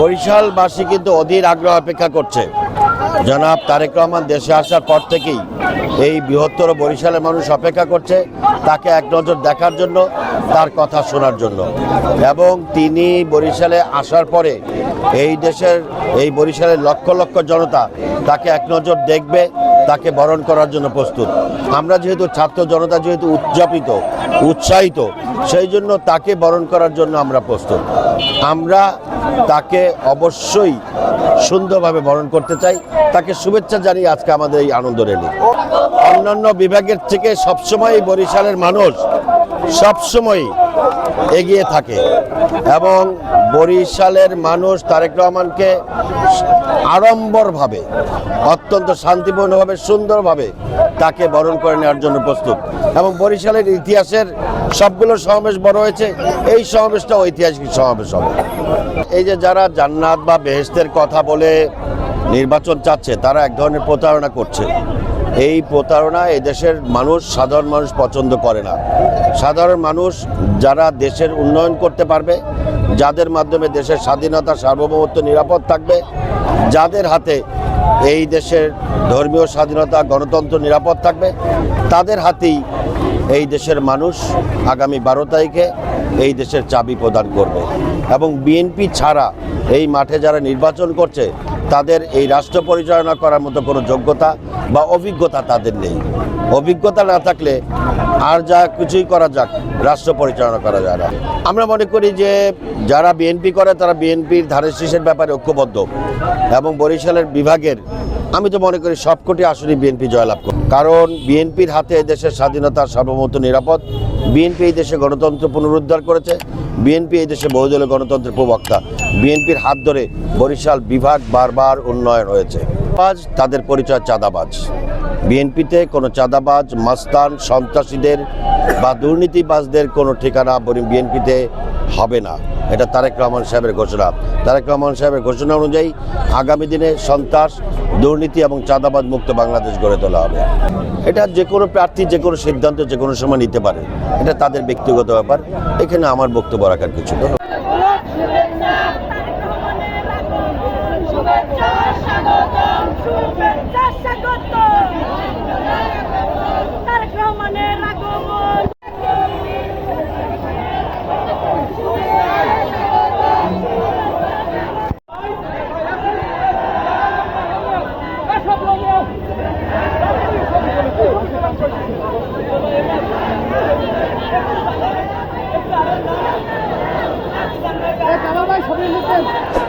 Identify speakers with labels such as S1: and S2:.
S1: বরিশালবাসী কিন্তু অধীর আগ্রহ অপেক্ষা করছে। জনাব তারেক রহমান দেশে আসার পর থেকেই এই বৃহত্তর বরিশালের মানুষ অপেক্ষা করছে তাকে এক নজর দেখার জন্য, তার কথা শোনার জন্য। এবং তিনি বরিশালে আসার পরে এই দেশের, এই বরিশালের লক্ষ লক্ষ জনতা তাকে এক নজর দেখবে, তাকে বরণ করার জন্য প্রস্তুত। আমরা যেহেতু ছাত্র জনতা, যেহেতু উদযাপিত, উৎসাহিত, সেই জন্য তাকে বরণ করার জন্য আমরা প্রস্তুত। আমরা তাকে অবশ্যই সুন্দরভাবে বরণ করতে চাই। তাকে শুভেচ্ছা জানিয়ে আজকে আমাদের এই আনন্দ রেলি অন্যান্য বিভাগের থেকে সবসময় বরিশালের মানুষ সবসময় এগিয়ে থাকে এবং বরিশালের মানুষ তারেক রহমানকে আড়ম্বরভাবে, অত্যন্ত শান্তিপূর্ণভাবে, সুন্দরভাবে তাকে বরণ করে নেওয়ার জন্য প্রস্তুত। এবং বরিশালের ইতিহাসের সবগুলো সমাবেশ বড় হয়েছে, এই সমাবেশটা ঐতিহাসিক সমাবেশ হবে। এই যে যারা জান্নাত বা বেহেস্তের কথা বলে নির্বাচন চাচ্ছে, তারা এক ধরনের প্রতারণা করছে। এই প্রতারণা এই দেশের মানুষ, সাধারণ মানুষ পছন্দ করে না। সাধারণ মানুষ যারা দেশের উন্নয়ন করতে পারবে, যাদের মাধ্যমে দেশের স্বাধীনতা, সার্বভৌমত্ব, নিরাপদ থাকবে, যাদের হাতে এই দেশের ধর্মীয় স্বাধীনতা, গণতন্ত্র নিরাপদ থাকবে, তাদের হাতেই এই দেশের মানুষ আগামী বারো তারিখে এই দেশের চাবি প্রদান করবে। এবং বিএনপি ছাড়া এই মাঠে যারা নির্বাচন করছে তাদের এই রাষ্ট্র পরিচালনা করার মতো কোনো যোগ্যতা বা অভিজ্ঞতা তাদের নেই। অভিজ্ঞতা না থাকলে আর যা কিছুই করা যাক, রাষ্ট্র পরিচালনা করা যায় না। আমরা মনে করি যে যারা বিএনপি করে, তারা বিএনপির ধানের শীষের ব্যাপারে ঐক্যবদ্ধ এবং বরিশালের বিভাগের, আমি তো মনে করি সবকটি আসলে বিএনপি জয়লাভ করবে। কারণ বিএনপির হাতে দেশের স্বাধীনতা সর্বমত নিরাপদ। বিএনপি এই দেশে গণতন্ত্র পুনরুদ্ধার করেছে। বিএনপি এই দেশে বহুদলীয় গণতন্ত্রের প্রবক্তা। বিএনপির হাত ধরে বরিশাল বিভাগ বারবার উন্নয়ন হয়েছে। আজ তাদের পরিচয় চাঁদাবাজ। বিএনপিতে কোনো চাঁদাবাজ, মাস্তান, সন্ত্রাসীদের বা দুর্নীতিবাজদের কোনো ঠিকানা বিএনপিতে হবে না। এটা তারেক রহমান সাহেবের ঘোষণা। তারেক রহমান সাহেবের ঘোষণা অনুযায়ী আগামী দিনে সন্ত্রাস, দুর্নীতি এবং চাঁদাবাজ মুক্ত বাংলাদেশ গড়ে তোলা হবে। এটা যে কোনো প্রার্থী, যে কোনো সিদ্ধান্ত, যে কোনো সময় নিতে পারে। এটা তাদের ব্যক্তিগত ব্যাপার। এখানে আমার বক্তব্য রাখার কিছু
S2: সবাই মিলতেন